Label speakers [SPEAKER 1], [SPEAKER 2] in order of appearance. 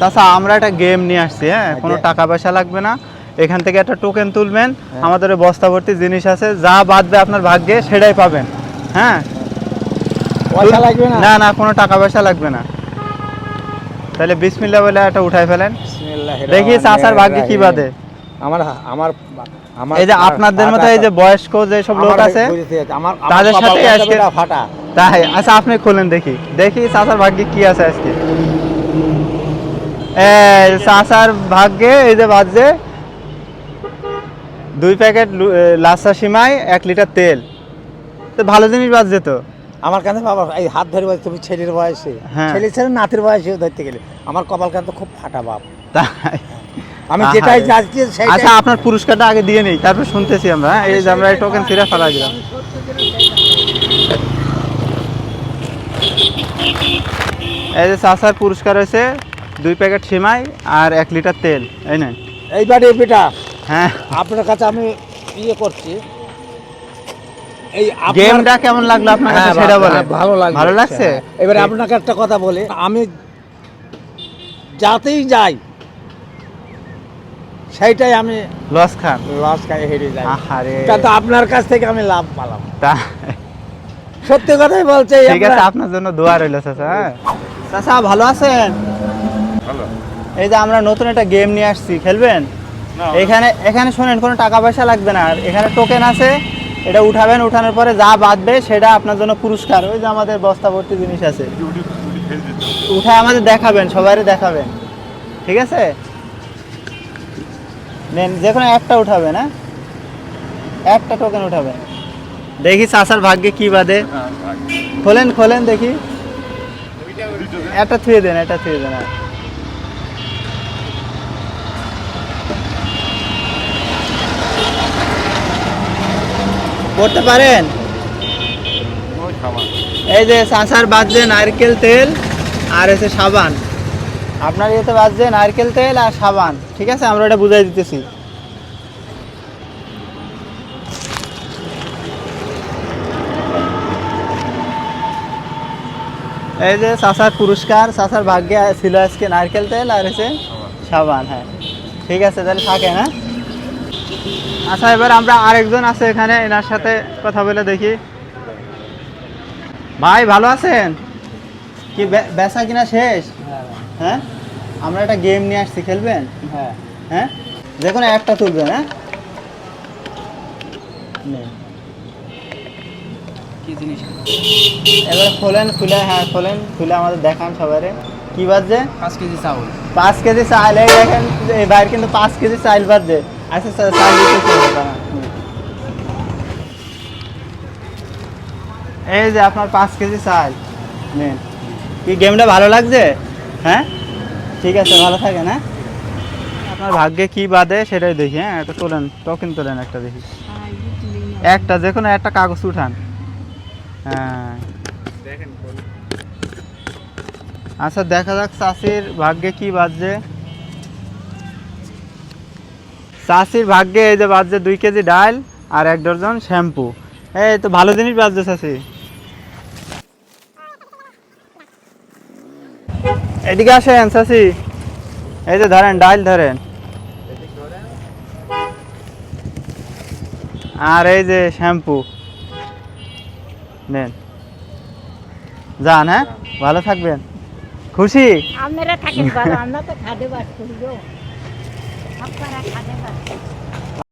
[SPEAKER 1] চাচা আমরা একটা গেম নিয়ে আসছি হ্যাঁ? কোনো
[SPEAKER 2] আচ্ছা।
[SPEAKER 1] টাকা পয়সা লাগবে না। এখান থেকে একটা টোকেন তুলবেন।
[SPEAKER 2] হ্যাঁ।
[SPEAKER 1] আমাদের বস্তা ভর্তি জিনিস আছে যা বাদবে আপনার ভাগ্যে সেটাই পাবেন। হ্যাঁ?
[SPEAKER 2] না?
[SPEAKER 1] না কোনো টাকা পয়সা লাগবে না। তাহলে বিসমিল্লা বলে একটা উঠাই ফেলেন। দেখি চাচার ভাগ্যে কি। বাদে
[SPEAKER 2] আমার আমার আমার
[SPEAKER 1] এই যে আপনাদের মতো এই যে বয়স্ক যে সব লোক আছে তাদের সাথে আজকে-
[SPEAKER 2] ফাটা।
[SPEAKER 1] তাই আচ্ছা আপনি খুলেন দেখি। দেখি চাচার ভাগ্যে কি আছে আজকে। চাচার ভাগ্যে এই যে বাজছে। দুই প্যাকেট সিমাই এক লিটার তেল। তো ভালো জিনিস বাজছে তো।
[SPEAKER 2] আমার কাছে বাবা এই হাত ধরে তুমি ছেলের বয়সে।
[SPEAKER 1] হ্যাঁ।
[SPEAKER 2] ছেলে ছেলে নাতির বয়সে ধরতে গেলে। আমার কপাল খুব ফাটা বাপ।
[SPEAKER 1] তাই?
[SPEAKER 2] আমি যেটাই যাচ্ছি
[SPEAKER 1] আচ্ছা আপনার পুরস্কারটা আগে দিয়ে নেই তারপর শুনতেছি আমরা। হ্যাঁ? এই যে আমরা টোকেন ফিরে ফেলা দিলাম এই যে চাচার পুরস্কার হয়েছে দুই প্যাকেট সিমাই আর এক লিটার তেল এই নেন।
[SPEAKER 2] এইবারে বেটা
[SPEAKER 1] হ্যাঁ।
[SPEAKER 2] আপনার কাছে আমি ইয়ে করছি। এই
[SPEAKER 1] গেমটা কেমন লাগল আপনার কাছে
[SPEAKER 2] হ্যাঁ,
[SPEAKER 1] সেটা বলেন।
[SPEAKER 2] ভালো লাগছে
[SPEAKER 1] ভালো লাগছে।
[SPEAKER 2] এবারে আপনাকে একটা কথা বলি। আমি যাতেই যাই সেইটাই আমি
[SPEAKER 1] লস খান।
[SPEAKER 2] লস খাই হেরে যাই।
[SPEAKER 1] আহারে।
[SPEAKER 2] তা তো আপনার কাছ থেকে আমি লাভ পালাম।
[SPEAKER 1] তা-
[SPEAKER 2] সত্যি কথাই বলছে
[SPEAKER 1] ঠিক আছে
[SPEAKER 2] আপনার-
[SPEAKER 1] আপনার জন্য দোয়া রইল চাচা হ্যাঁ। চাচা ভালো আছেন? এই যে আমরা নতুন একটা গেম নিয়ে আসছি খেলবেন? এখানে এখানে শোনেন কোনো টাকা পয়সা লাগবে না। আর এখানে টোকেন আছে এটা উঠাবেন উঠানোর পরে যা বাঁধবে সেটা আপনার জন্য পুরস্কার। ওই যে আমাদের বস্তা ভর্তি জিনিস আছে। উঠায় আমাদের দেখাবেন সবাইরে দেখাবেন। ঠিক আছে? নেন যে কোনো একটা উঠাবেন হ্যাঁ? একটা টোকেন উঠাবেন। দেখি চাচার ভাগ্যে কি বাদে খোলেন খোলেন দেখি। একটা থুয়ে দেন একটা থুয়ে দেন হ্যাঁ। করতে পারেন? এই যে চাষার বাজছে নারকেল তেল আর এসে সাবান। আপনার ইয়েতে বাজছে নারকেল তেল আর সাবান ঠিক আছে? আমরা এটা বুঝাই দিতেছি। এই যে চাষার পুরস্কার চাষার ভাগ্যে ছিল আজকে নারকেল তেল আর এসে সাবান হ্যাঁ। ঠিক আছে তাহলে থাকেন হ্যাঁ? আচ্ছা এবার আমরা আরেকজন আছে এখানে এনার সাথে কথা বলে দেখি। ভাই ভালো আছেন? কি বেচা কিনা শেষ? হ্যাঁ আমরা একটা গেম নিয়ে আসছি খেলবেন?
[SPEAKER 2] হ্যাঁ।
[SPEAKER 1] হ্যাঁ? যে কোনো একটা তুলবেন হ্যাঁ? নেন। এবার খোলেন খুলে হ্যাঁ খোলেন খুলে আমাদের দেখান সবারে কি বাজছে?
[SPEAKER 3] পাঁচ কেজি চাউল।
[SPEAKER 1] পাঁচ কেজি চাল এই দেখেন এই বাইরে কিন্তু পাঁচ কেজি চাল বাজছে। আচ্ছা স্যার না। এই যে আপনার পাঁচ কেজি চাল নেন। কি গেমটা ভালো লাগছে? হ্যাঁ? ঠিক আছে ভালো থাকেন হ্যাঁ? আপনার ভাগ্যে কি বাদে সেটাই দেখি হ্যাঁ? একটা তোলেন টোকেন তোলেন একটা দেখি। একটা যে কোনো একটা কাগজ উঠান। হ্যাঁ। আচ্ছা দেখা যাক চাষির ভাগ্যে কি বাজছে। চাষির ভাগ্যে এই যে বাজছে দুই কেজি ডাল আর এক ডজন শ্যাম্পু। এই তো ভালো জিনিস বাজছে চাষি। এদিকে আসেন চাষি। এই যে ধরেন, ডাল ধরেন। আর এই যে শ্যাম্পু। নেন। যান হ্যাঁ? ভালো থাকবেন। খুশি?
[SPEAKER 4] আপনারা থাকেন আমরা তো খাদে বাস করি গো আপনারা খাদে বাস করি।